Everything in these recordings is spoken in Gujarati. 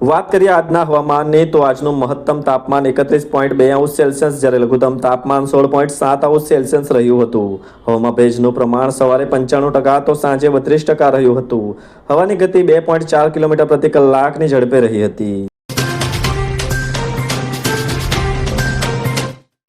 વાત કરીએ આજના હવામાનની, તો આજનું મહત્તમ તાપમાન એકત્રીસ પોઈન્ટ બે અંશ સેલ્સિયસ, જ્યારે લઘુત્તમ તાપમાન સોળ પોઈન્ટ સાત અંશ સેલ્સિયસ રહ્યું હતું. હવામાં ભેજનું પ્રમાણ સવારે પંચાણું ટકા તો સાંજે બત્રીસ ટકા રહ્યું હતું. હવાની ગતિ બે પોઈન્ટ ચાર કિલોમીટર પ્રતિ કલાકની ઝડપે રહી હતી.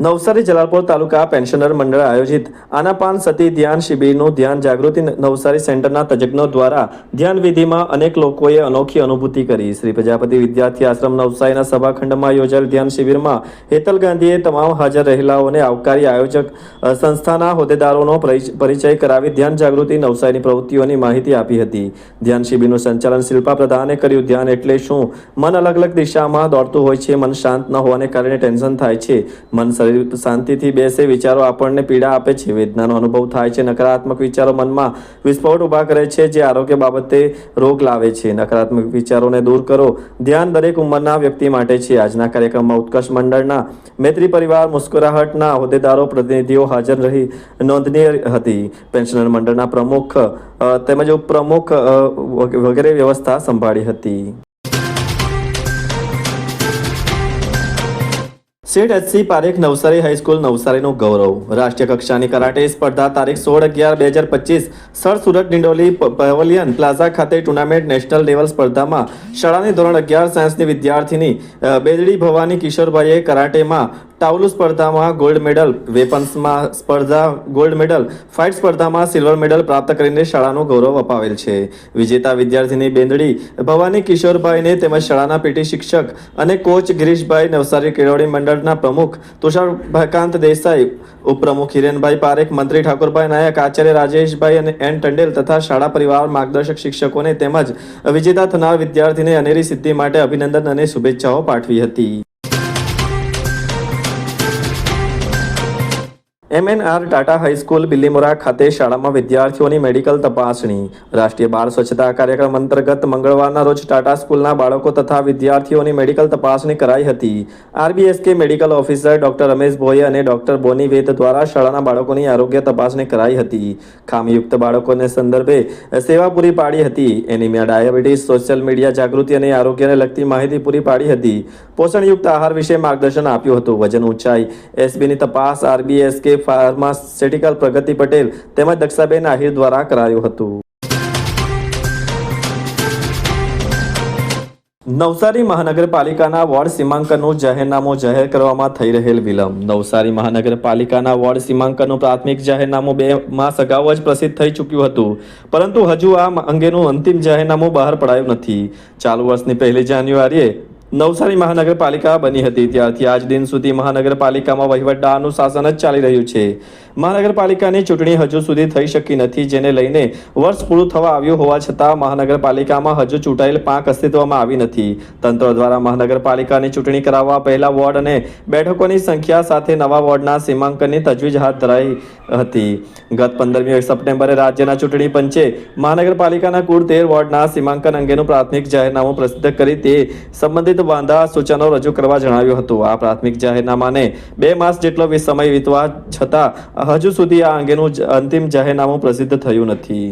નવસારી જલાલપોર તાલુકા પેન્શનર મંડળ આયોજિત આનાપાન સતી ધ્યાન શિબિરનું ધ્યાન જાગૃતિ નવસારી સેન્ટરના તજજ્ઞો દ્વારા ધ્યાન વિધિમાં અનેક લોકોએ અનોખી અનુભૂતિ કરી. શ્રી પ્રજાપતિ વિદ્યાર્થી આશ્રમ નવસારીના સભાખંડમાં યોજાયેલ ધ્યાન શિબિરમાં હેતલ ગાંધીએ તમામ હાજર રહેલાઓને આવકારી આયોજક સંસ્થાના હોદ્દેદારોનો પરિચય કરાવી ધ્યાન જાગૃતિ નવસારીની પ્રવૃત્તિઓની માહિતી આપી હતી. ધ્યાન શિબિરનું સંચાલન શિલ્પા પ્રધાને કર્યું. ધ્યાન એટલે શું? મન અલગ અલગ દિશામાં દોડતું હોય છે, મન શાંત ન હોવાને કારણે ટેન્શન થાય છે. મન શરીર શાંતિથી બેસે, વિચારો આપણને પીડા આપે છે. વેદનાનો અનુભવ થાય છે. નકારાત્મક વિચારો મનમાં વિસ્ફોટ ઊભા કરે છે, જે આરોગ્ય બાબતે રોગ લાવે છે. નકારાત્મક વિચારોને દૂર કરો. ધ્યાન દરેક ઉંમરના વ્યક્તિ માટે છે. આજના કાર્યક્રમમાં ઉત્કર્ષ મંડળના મૈત્રી પરિવાર, મુસ્કુરાહટના હોદ્દેદારો, પ્રતિનિધિઓ હાજર રહી નોંધનીય હતી. પેન્શનર મંડળના પ્રમુખ તેમજ ઉપપ્રમુખ વગેરે વ્યવસ્થા સંભાળી હતી. Seth HC Parekh Navsari high school નવસારીનું ગૌરવ. રાષ્ટ્રીય કક્ષાની કરાટે સ્પર્ધા તારીખ સોળ અગિયાર બે હજાર પચીસ sir Surat Dindoli pavilion plaza ખાતે ટુર્નામેન્ટ નેશનલ લેવલ સ્પર્ધામાં શાળાની ધોરણ અગિયાર સાયન્સની વિદ્યાર્થીની બેદડી ભવાની કિશોરભાઈએ કરાટેમાં ટાવલુ સ્પર્ધામાં ગોલ્ડ મેડલ વેપન્સમાં સ્પર્ધા ગોલ્ડ મેડલ ફાઇટ સ્પર્ધામાં સિલ્વર મેડલ પ્રાપ્ત કરીને શાળાનું ગૌરવ અપાવેલ છે. વિજેતા વિદ્યાર્થીની બેંદડી, ભવાની કિશોરભાઈને તેમજ શાળાના પીટી શિક્ષક અને કોચ ગિરીશભાઈ નવસારી કેળવણી મંડળના પ્રમુખ તુષારકાંત દેસાઈ, ઉપપ્રમુખ હિરેનભાઈ પારેખ, મંત્રી ઠાકોરભાઈ નાયક, આચાર્ય રાજેશભાઈ અને એન ટંડેલ તથા શાળા પરિવાર, માર્ગદર્શક શિક્ષકોને તેમજ વિજેતા થનાર વિદ્યાર્થીને અનેરી સિદ્ધિ માટે અભિનંદન અને શુભેચ્છાઓ પાઠવી હતી. એમએનઆર ટાટા હાઈસ્કૂલ બિલીમોરા ખાતે શાળામાં વિદ્યાર્થીઓની મેડિકલ તપાસણી. રાષ્ટ્રીય બાળ સ્વચ્છતા કાર્યક્રમ અંતર્ગત મંગળવારના રોજ ટાટા સ્કૂલના બાળકો તથા વિદ્યાર્થીઓની મેડિકલ તપાસણી કરાઈ હતી. RBSK medical officer doctor Ramesh ભોઈએ અને ડોક્ટર બોની વેદ દ્વારા શાળાના બાળકોની આરોગ્ય તપાસણી કરાઈ હતી. ખામીયુક્ત બાળકોને સંદર્ભે સેવા પૂરી પાડી હતી. એનિમિયા ડાયાબિટીસ, સોશિયલ મીડિયા જાગૃતિ અને આરોગ્યને લગતી માહિતી પૂરી પાડી હતી. પોષણયુક્ત આહાર વિશે માર્ગદર્શન આપ્યું હતું. વજન ઊંચાઈ, એસબીની તપાસ, આરબીએસકે ફાર્માસ્યુટિકલ પ્રગતિ પટેલ તેમજ દક્ષાબેન આહિર દ્વારા કરાયું હતું. નવસારી મહાનગરપાલિકાના વોર્ડ સીમાંકનનું જાહેરનામું જાહેર કરવામાં થઈ રહેલ વિલંબ. નવસારી મહાનગરપાલિકાના વોર્ડ સીમાંકનનું પ્રાથમિક જાહેરનામું બે માસ અગાઉ જ પ્રસિદ્ધ થઈ ચૂક્યું હતું. પરંતુ હજુ આ અંગેનું અંતિમ જાહેરનામું બહાર પડાયું નથી. ચાલુ વર્ષની પહેલી જાન્યુઆરીએ નવસારી મહાનગરપાલિકા બની હતી. ત્યારથી આજ દિન સુધી મહાનગરપાલિકામાં વહીવટદારનું શાસન જ ચાલી રહ્યું છે. મહાનગરપાલિકાની ચૂંટણી હજુ સુધી થઈ શકી નથી, જેને લઈને વર્ષ પૂરું થવા આવ્યું હોવા છતાં મહાનગરપાલિકામાં હજુ ચૂંટાયેલ પાંખ અસ્તિત્વમાં આવી નથી. તંત્ર દ્વારા મહાનગરપાલિકાની ચૂંટણી કરાવવા પહેલા વોર્ડ અને બેઠકોની સંખ્યા સાથે નવા વોર્ડના સીમાંકનની તજવીજ હાથ ધરાઈ હતી. ગત પંદરમી સપ્ટેમ્બરે રાજ્યના ચૂંટણી પંચે મહાનગરપાલિકાના કુલ તેર વોર્ડના સીમાંકન અંગેનું પ્રાથમિક જાહેરનામું પ્રસિદ્ધ કરી તે સંબંધિત વાંધા સૂચનો રજૂ કરવા જણાવ્યું હતું. આ પ્રાથમિક જાહેરનામાને બે માસ જેટલો સમય વીતવા છતાં હજુ સુધી આ અંગેનું અંતિમ જાહેરનામું પ્રસિદ્ધ થયું નથી.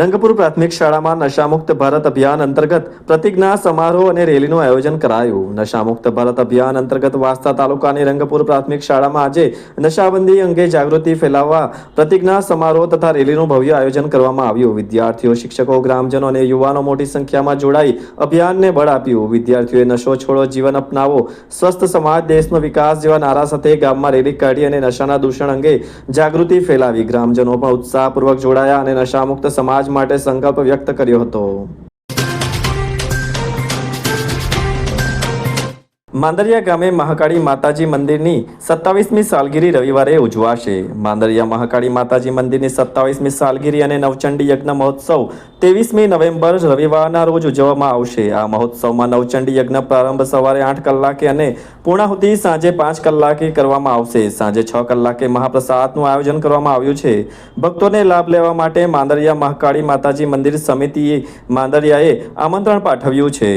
રંગપુર પ્રાથમિક શાળામાં નશામુક્ત ભારત અભિયાન અંતર્ગત પ્રતિજ્ઞા સમારોહ અને રેલીનું આયોજન કરાયું. નશામુક્ત ભારત અભિયાન અંતર્ગત વાસ્તા તાલુકાની રંગપુર પ્રાથમિક શાળામાં આજે નશાબંધી અંગે જાગૃતિ ફેલાવવા પ્રતિજ્ઞા સમારોહ તથા રેલીનું ભવ્ય આયોજન કરવામાં આવ્યું. વિદ્યાર્થીઓ, શિક્ષકો, ગ્રામજનો અને યુવાનો મોટી સંખ્યામાં જોડાઈ અભિયાનને બળ આપ્યું. વિદ્યાર્થીઓએ નશો છોડો, જીવન અપનાવો, સ્વસ્થ સમાજ, દેશનો વિકાસ જેવા નારા સાથે ગામમાં રેલી કાઢી અને નશાના દૂષણ અંગે જાગૃતિ ફેલાવી. ગ્રામજનો પણ ઉત્સાહપૂર્વક જોડાયા અને નશામુક્ત સમાજ માટે સંકલ્પ વ્યક્ત કર્યો હતો. માંદરિયા ગામે મહાકાળી માતાજી મંદિરની સત્તાવીસમી સાલગીરી રવિવારે ઉજવાશે. માંદરિયા મહાકાળી માતાજી મંદિરની સત્તાવીસમી સાલગીરી અને નવચંડી યજ્ઞ મહોત્સવ ત્રેવીસમી નવેમ્બર રવિવારના રોજ ઉજવવામાં આવશે. આ મહોત્સવમાં નવચંડી યજ્ઞ પ્રારંભ સવારે આઠ કલાકે અને પૂર્ણાહુતિ સાંજે પાંચ કલાકે કરવામાં આવશે. સાંજે છ કલાકે મહાપ્રસાદનું આયોજન કરવામાં આવ્યું છે. ભક્તોને લાભ લેવા માટે માંદરિયા મહાકાળી માતાજી મંદિર સમિતિએ માંદરિયાએ આમંત્રણ પાઠવ્યું છે.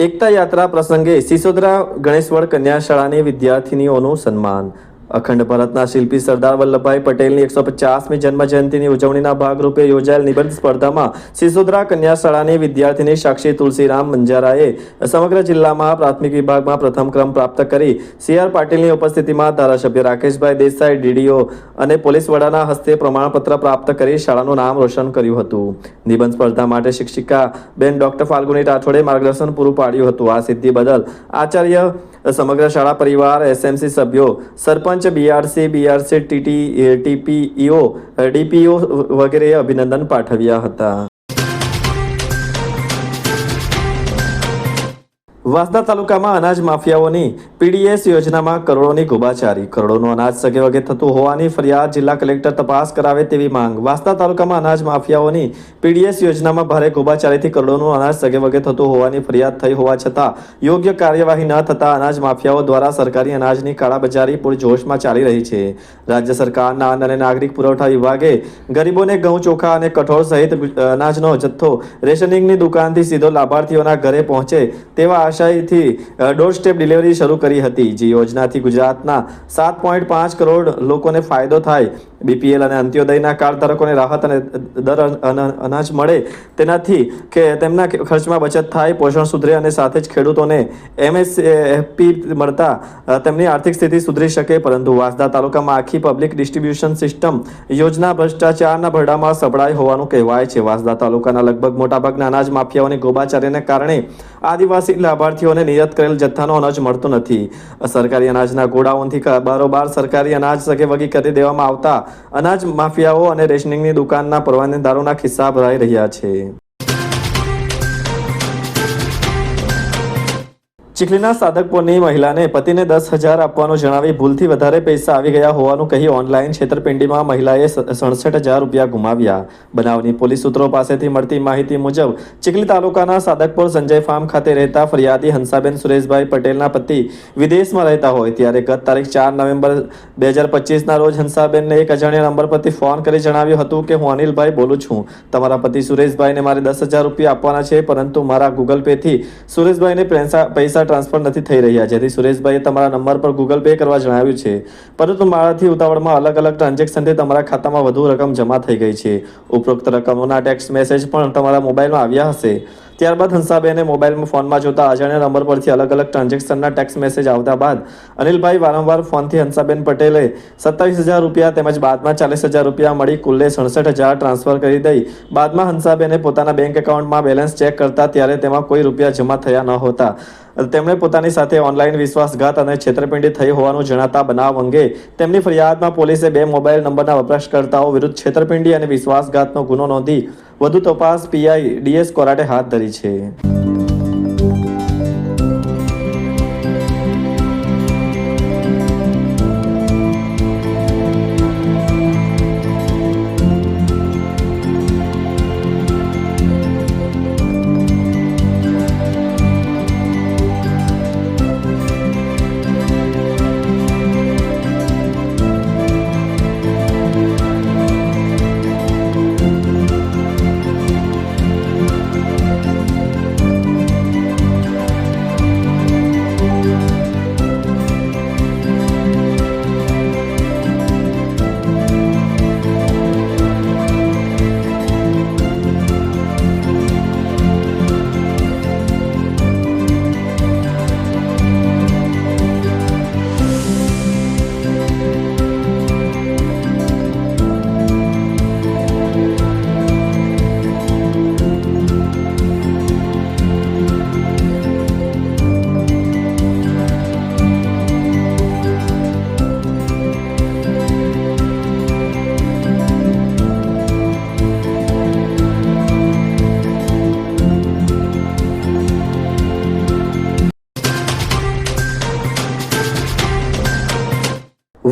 એકતા યાત્રા પ્રસંગે સિસોદરા ગણેશવડ કન્યા શાળાની વિદ્યાર્થીનીઓનું સન્માન અખંડ ભારતના શિલ્પી સરદાર વલ્લભભાઈ પટેલની એકસો પચાસમી જન્મ જયંતિની ઉજવણીના ભાગરૂપે યોજાયેલ નિબંધ સ્પર્ધામાં સિસોદરા કન્યા શાળાની વિદ્યાર્થીની સાક્ષી તુલસીરામ મંજારાએ સમગ્ર જિલ્લામાં પ્રાથમિક વિભાગમાં પ્રથમ ક્રમ પ્રાપ્ત કરી સી આર પાટીલની ઉપસ્થિતિમાં ધારાસભ્ય રાકેશભાઈ દેસાઈ, ડીડીઓ અને પોલીસ વડાના હસ્તે પ્રમાણપત્ર પ્રાપ્ત કરી શાળાનું નામ રોશન કર્યું હતું. નિબંધ સ્પર્ધા માટે શિક્ષિકા બેન ડોક્ટર ફાલ્ગુની રાઠોડે માર્ગદર્શન પૂરું પાડ્યું હતું. આ સિદ્ધિ બદલ આચાર્ય સમગ્ર શાળા પરિવાર એસએમસી સભ્યો, sarpanch BRC BRC TT TPEO DPO વગેરેએ અભિનંદન પાઠવ્યા હતા. વાંસદા તાલુકામાં અનાજ માફિયાઓની પીડીએસ યોજનામાં કરોડોની ગુબાચારી. કરોડોનું અનાજ સગે વગે થતું હોવાની ફરિયાદ જિલ્લા કલેક્ટર તપાસ કરાવે તેવી માંગ. વાસદા તાલુકામાં અનાજ માફિયાઓની પીડીએસ યોજનામાં ભારે ગુબાચારીથી કરોડોનું અનાજ સગે વગે થતું હોવાની ફરિયાદ થઈ હોવા છતાં યોગ્ય કાર્યવાહી ન થતા અનાજ માફિયાઓ દ્વારા સરકારી અનાજની કાળાબજારી પૂરજોશમાં ચાલી રહી છે. રાજ્ય સરકારના અન્ન અને નાગરિક પુરવઠા વિભાગે ગરીબોને ઘઉં, ચોખા અને કઠોળ સહિત અનાજનો જથ્થો રેશનિંગની દુકાનથી સીધો લાભાર્થીઓના ઘરે પહોંચે તેવા આશયથી ડોર સ્ટેપ ડિલિવરી શરૂ કરી હતી. જે યોજનાથી ગુજરાતના સાત પોઈન્ટ પાંચ કરોડ લોકોને ફાયદો થાય બીપીએલ અને અંત્યોદયના કાર્ડ ધારકોને રાહત અને દર અન- અનાજ મળે તેનાથી કે તેમના ખર્ચમાં બચત થાય, પોષણ સુધરે અને સાથે જ ખેડૂતોને એમએસ એફપી મળતા તેમની આર્થિક સ્થિતિ સુધરી શકે. પરંતુ વાંસદા તાલુકામાં આખી પબ્લિક ડિસ્ટ્રીબ્યુશન સિસ્ટમ યોજના ભ્રષ્ટાચારના ભરડામાં સપડાઈ હોવાનું કહેવાય છે. વાંસદા તાલુકાના લગભગ મોટાભાગના અનાજ માફિયાઓની ગોબાચાર્યને કારણે આદિવાસી લાભાર્થીઓને નિયત કરેલ જથ્થાનો અનાજ મળતો નથી. સરકારી અનાજના ગોડાઉનથી બારોબાર સરકારી અનાજ સગેવગી કરી દેવામાં આવતા અનાજ માફિયાઓ અને રેશનિંગની દુકાનના પરવાનેદારોના ખિસ્સા ભરાઈ રહ્યા છે. ચીખલીના સાધકપુરની મહિલાને પતિને દસ હજાર આપવાનું જણાવી ભૂલથી વધારે પૈસા આવી ગયા હોવાનું કહી ઓનલાઈન છેતરપિંડીમાં મહિલાએ સડસઠ હજાર રૂપિયા ગુમાવ્યા. બનાવની પોલીસ સૂત્રો પાસેથી મળતી માહિતી મુજબ, ચીખલી તાલુકાના સાધકપોર સંજય ફાર્મ ખાતે રહેતા ફરિયાદી હંસાબેન સુરેશભાઈ પટેલના પતિ વિદેશમાં રહેતા હોય ત્યારે ગત તારીખ ચાર નવેમ્બર બે હજાર પચીસના રોજ હંસાબેનને એક અજાણ્યા નંબર પરથી ફોન કરી જણાવ્યું હતું કે, હું અનિલભાઈ બોલું છું. તમારા પતિ સુરેશભાઈને મારે દસ હજાર રૂપિયા આપવાના છે, પરંતુ મારા ગૂગલ પેથી સુરેશભાઈને પૈસા ટ્રાન્સફર નથી થઈ રહ્યા. જેથી સુરેશભાઈએ તમારા નંબર પર ગૂગલ પે કરવા જણાવ્યું છે. પરંતુ મારાથી ઉતાવળમાં અલગ અલગ ટ્રાન્ઝેક્શનથી તમારા ખાતામાં વધુ રકમ જમા થઈ ગઈ છે. ઉપરોક્ત રકમોના ટેક્સ્ટ મેસેજ પણ તમારા મોબાઈલમાં આવ્યા હશે. ત્યારબાદ હંસાબેને મોબાઈલમાં ફોનમાં જોતા અજાણ્યા નંબર પરથી અલગ અલગ ટ્રાન્ઝેક્શનના ટેક્સ્ટ મેસેજ આવતા બાદ અનિલભાઈ વારંવાર ફોનથી હંસાબેન પટેલે સત્તાવીસ હજાર રૂપિયા તેમજ બાદમાં ચાલીસ હજાર રૂપિયા મળી કુલ્લે સડસઠ હજાર ટ્રાન્સફર કરી દઈ. બાદમાં હંસાબેને પોતાના બેંક એકાઉન્ટમાં બેલેન્સ ચેક કરતા ત્યારે તેમાં કોઈ રૂપિયા જમા થયા ન હોતા. તેમણે પોતાની સાથે ઓનલાઈન વિશ્વાસઘાત અને છેતરપિંડી થઈ હોવાનું જણાતા બનાવ અંગે તેમની ફરિયાદમાં પોલીસે બે મોબાઈલ નંબરના વપરાશકર્તાઓ વિરુદ્ધ છેતરપિંડી અને વિશ્વાસઘાતનો ગુનો નોંધી વધુ તપાસ પીઆઈ ડીએસ કોરાટે હાથ ધરી છે.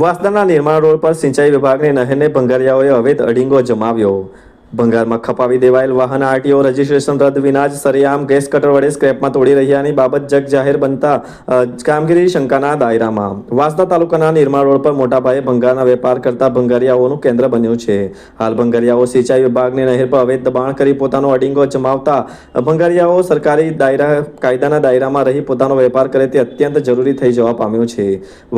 વાસદાના નિર્માણ રોડ પર સિંચાઈ વિભાગની નહેરને ભંગારિયાઓએ અવૈધ અડીંગો જમાવ્યો. ભંગારમાં ખપાવી દેવાયેલ વાહન આરટીઓ રજીસ્ટ્રેશન રદ વિના જ સરેઆમ ગેસ કટર વડે સ્ક્રેપમાં તોડી રહ્યાની બાબત જગ જાહેર બનતા કામગીરી શંકાના દાયરામાં. વાસદા તાલુકાના નિર્માણ રોડ પર મોટા પાયે ભંગારના વેપાર કરતા ભંગારિયાઓનું કેન્દ્ર બન્યું છે. હાલ ભંગારિયાઓ સિંચાઈ વિભાગની નહેર પર અવૈધ દબાણ કરી પોતાનો અડીંગો જમાવતા ભંગારિયાઓ સરકારી દાયરા, કાયદાના દાયરામાં રહી પોતાનો વેપાર કરે તે અત્યંત જરૂરી થઈ જવા પામ્યું છે.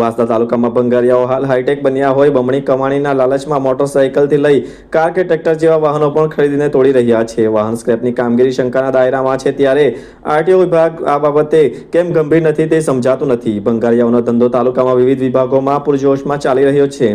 વાસદા તાલુકામાં ભંગારિયાઓ હાલ હાઈટેક બન્યા હોય, બમણી કમાણીના લાલચમાં મોટરસાયકલથી લઈ કાર કે ટ્રેક્ટર જેવા વાહનો પણ ખરીદીને તોડી રહ્યા છે. વાહન સ્ક્રેપની કામગીરી શંકાના દાયરામાં છે ત્યારે આરટીઓ વિભાગ આ બાબતે કેમ ગંભીર નથી તે સમજાતું નથી. ભંગારિયાઓનો ધંધો તાલુકામાં વિવિધ વિભાગોમાં પૂરજોશમાં ચાલી રહ્યો છે.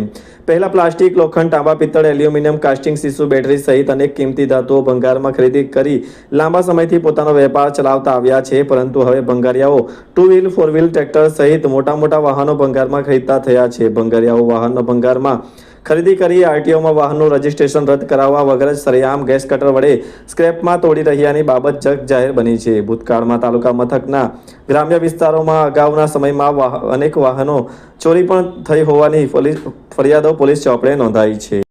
પહેલા પ્લાસ્ટિક, લોખંડ, તાંબા, પિત્તળ, એલ્યુમિનિયમ, કાસ્ટિંગ સીસુ બેટરી સહિત અનેક કિંમતી ધાતુઓ ભંગારમાં ખરીદી કરી લાંબા સમયથી પોતાનો વેપાર ચલાવતા આવ્યા છે. પરંતુ હવે ભંગારિયાઓ two wheel four wheel tractor સહિત મોટા મોટા વાહનો ભંગારમાં ખરીદતા થયા છે. ભંગારિયાઓ વાહનો ભંગારમાં ખરીદી કરી આરટીઓમાં વાહનનું રજીસ્ટ્રેશન રદ કરાવવા વગર જ સરેઆમ ગેસ કટર વડે સ્ક્રેપમાં તોડી રહ્યાની બાબત જગ જાહેર બની છે. ભૂતકાળમાં તાલુકા મથકના ગ્રામ્ય વિસ્તારોમાં અગાઉના સમયમાં અનેક વાહનો ચોરી પણ થઈ હોવાની ફરિયાદો પોલીસ ચોપડે નોંધાઈ છે.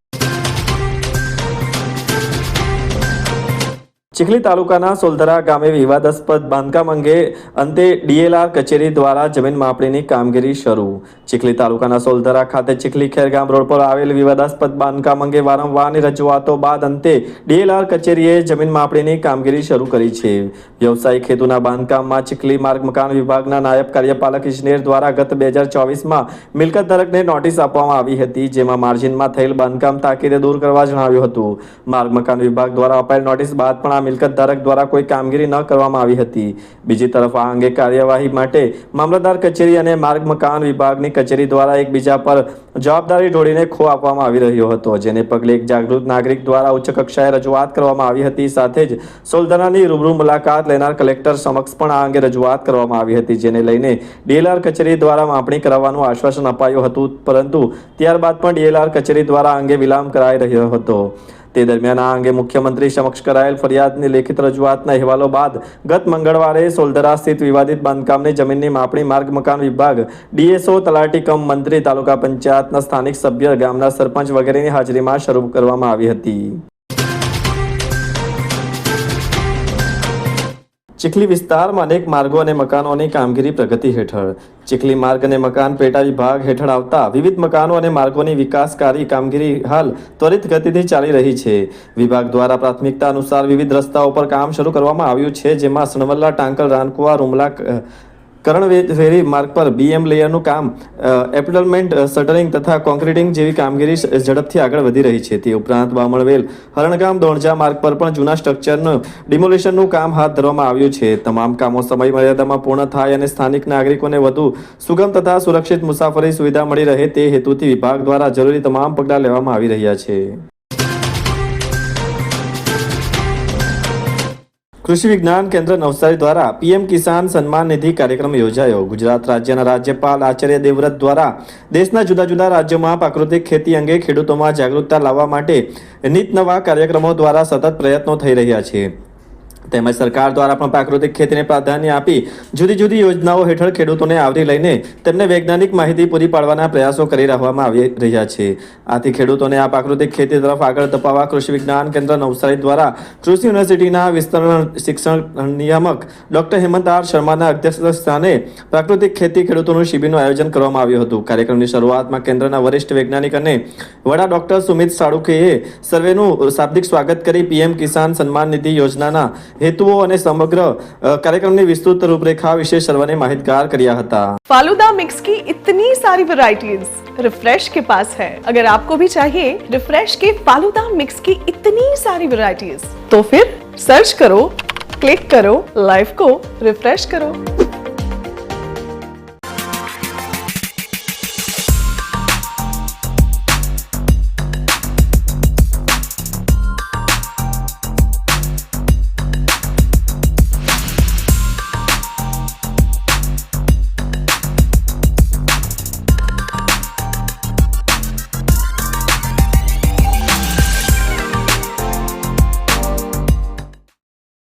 ચીખલી તાલુકાના સોલધરા ગામે વિવાદાસ્પદ બાંધકામ અંગે અંતે ડીએલઆર કચેરી દ્વારા જમીન માપણીની કામગીરી શરૂ. ચીખલી તાલુકાના સોલધરા ખાતે ચીખલી ખેરગામ રોડ પર આવેલ વિવાદાસ્પદ બાંધકામ અંગે વારંવારની રજૂઆતો બાદ અંતે ડીએલઆર કચેરીએ જમીન માપણીની કામગીરી શરૂ કરી છે. વ્યવસાયિક હેતુના બાંધકામમાં ચીખલી માર્ગ મકાન વિભાગના નાયબ કાર્યપાલક ઇજનેર દ્વારા ગત બે હજાર ચોવીસમાં મિલકત ધારકને નોટિસ આપવામાં આવી હતી, જેમાં માર્જિનમાં થયેલ બાંધકામ તાકીદે દૂર કરવા જણાવ્યું હતું. માર્ગ મકાન વિભાગ દ્વારા અપાયેલ નોટિસ બાદ પણ મિલકત ધારક દ્વારા કોઈ કામગીરી ન કરવામાં આવી હતી. બીજી તરફ આ અંગે કાર્યવાહી માટે મામલતદાર કચેરી અને માર્ગ મકાન વિભાગની કચેરી દ્વારા એકબીજા પર જવાબદારી ઢોળીને ખો આપવામાં આવી રહ્યો હતો, જેને પગલે એક જાગૃત નાગરિક દ્વારા ઉચ્ચ કક્ષાએ રજૂઆત કરવામાં આવી હતી. સાથે જ સોલધરાની રૂબરૂ મુલાકાત લેનાર કલેક્ટર સમક્ષ પણ આ અંગે રજૂઆત કરવામાં આવી હતી, જેને લઈને ડીએલઆર કચેરી દ્વારા માપણી કરાવવાનું આશ્વાસન અપાયું હતું, પરંતુ ત્યારબાદ પણ ડીએલઆર કચેરી દ્વારા અંગે વિલંબ કરાઈ રહ્યો હતો. તે દરમિયાન આ અંગે મુખ્યમંત્રી સમક્ષ કરાયેલ ફરિયાદની લેખિત રજૂઆતના અહેવાલો બાદ ગત મંગળવારે સોલધરા સ્થિત વિવાદિત બાંધકામની જમીનની માપણી માર્ગ મકાન વિભાગ, ડીએસઓ, તલાટી કમ મંત્રી, તાલુકા પંચાયતના સ્થાનિક સભ્ય, ગામના સરપંચ વગેરેની હાજરીમાં શરૂ કરવામાં આવી હતી. ચીખલી વિસ્તારમાં અનેક માર્ગો અને મકાનોની કામગીરી પ્રગતિ હેઠળ. ચીખલી માર્ગ અને મકાન પેટા વિભાગ હેઠળ આવતા વિવિધ મકાનો અને માર્ગોની વિકાસકારી કામગીરી હાલ ત્વરિત ગતિથી ચાલી રહી છે. વિભાગ દ્વારા પ્રાથમિકતા અનુસાર વિવિધ રસ્તાઓ પર કામ શરૂ કરવામાં આવ્યું છે, જેમાં સણવલ્લા, ટાંકલ, રાનકુવા, રૂમલા અ, કરણવેરી માર્ગ પર બીએમ લેયરનું કામ એપ્લમેન્ટ શટરિંગ તથા કોન્ક્રીટિંગ જેવી કામગીરી ઝડપથી આગળ વધી રહી છે. તે ઉપરાંત બામણવેલ હરણગામ દોણજા માર્ગ પર પણ જૂના સ્ટ્રક્ચરનું ડિમોલિશનનું કામ હાથ ધરવામાં આવ્યું છે. તમામ કામો સમય મર્યાદામાં પૂર્ણ થાય અને સ્થાનિક નાગરિકોને વધુ સુગમ તથા સુરક્ષિત મુસાફરી સુવિધા મળી રહે તે હેતુથી વિભાગ દ્વારા જરૂરી તમામ પગલાં લેવામાં આવી રહ્યા છે. કૃષિ વિજ્ઞાન કેન્દ્ર નવસારી દ્વારા પીએમ કિસાન સન્માન નિધિ કાર્યક્રમ યોજાયો. ગુજરાત રાજ્યના રાજ્યપાલ આચાર્ય દેવવ્રત દ્વારા દેશના જુદા જુદા રાજ્યોમાં પ્રાકૃતિક ખેતી અંગે ખેડૂતોમાં જાગૃતતા લાવવા માટે નિત નવા કાર્યક્રમો દ્વારા સતત પ્રયત્નો થઈ રહ્યા છે. તેમજ સરકાર દ્વારા પણ પ્રાકૃતિક ખેતીને પ્રાધાન્ય આપી જુદી જુદી યોજનાઓ હેઠળ ખેડૂતોને આવરી લઈને તેમને વૈજ્ઞાનિક માહિતી પૂરી પાડવાના પ્રયાસો કરી રહેવામાં આવી રહ્યા છે. આથી ખેડૂતોને આ પ્રાકૃતિક ખેતી તરફ આગળ ધપાવવા કૃષિ વિજ્ઞાન કેન્દ્ર નવસારી દ્વારા કૃષિ યુનિવર્સિટીના વિસ્તરણ શિક્ષણ નિયામક ડોક્ટર હેમંત આર શર્માના અધ્યક્ષ સ્થાને પ્રાકૃતિક ખેતી ખેડૂતોનું શિબિરનું આયોજન કરવામાં આવ્યું હતું. કાર્યક્રમની શરૂઆતમાં કેન્દ્રના વરિષ્ઠ વૈજ્ઞાનિક અને વડા ડોક્ટર સુમિત સાળુકેએ સર્વેનું શાબ્દિક સ્વાગત કરી પીએમ કિસાન સન્માન નિધિ યોજનાના હેતુઓ અને સમગ્ર અ, કાર્યક્રમની વિસ્તૃત રૂપરેખા વિશે સર્વને માહિતગાર કર્યા હતા फालूदा मिक्स की इतनी सारी वैरायटीज रिफ्रेश के पास है अगर आपको भी चाहिए रिफ्रेश के फालूदा मिक्स की इतनी सारी वैरायटीज तो फिर सर्च करो क्लिक करो लाइफ को रिफ्रेश करो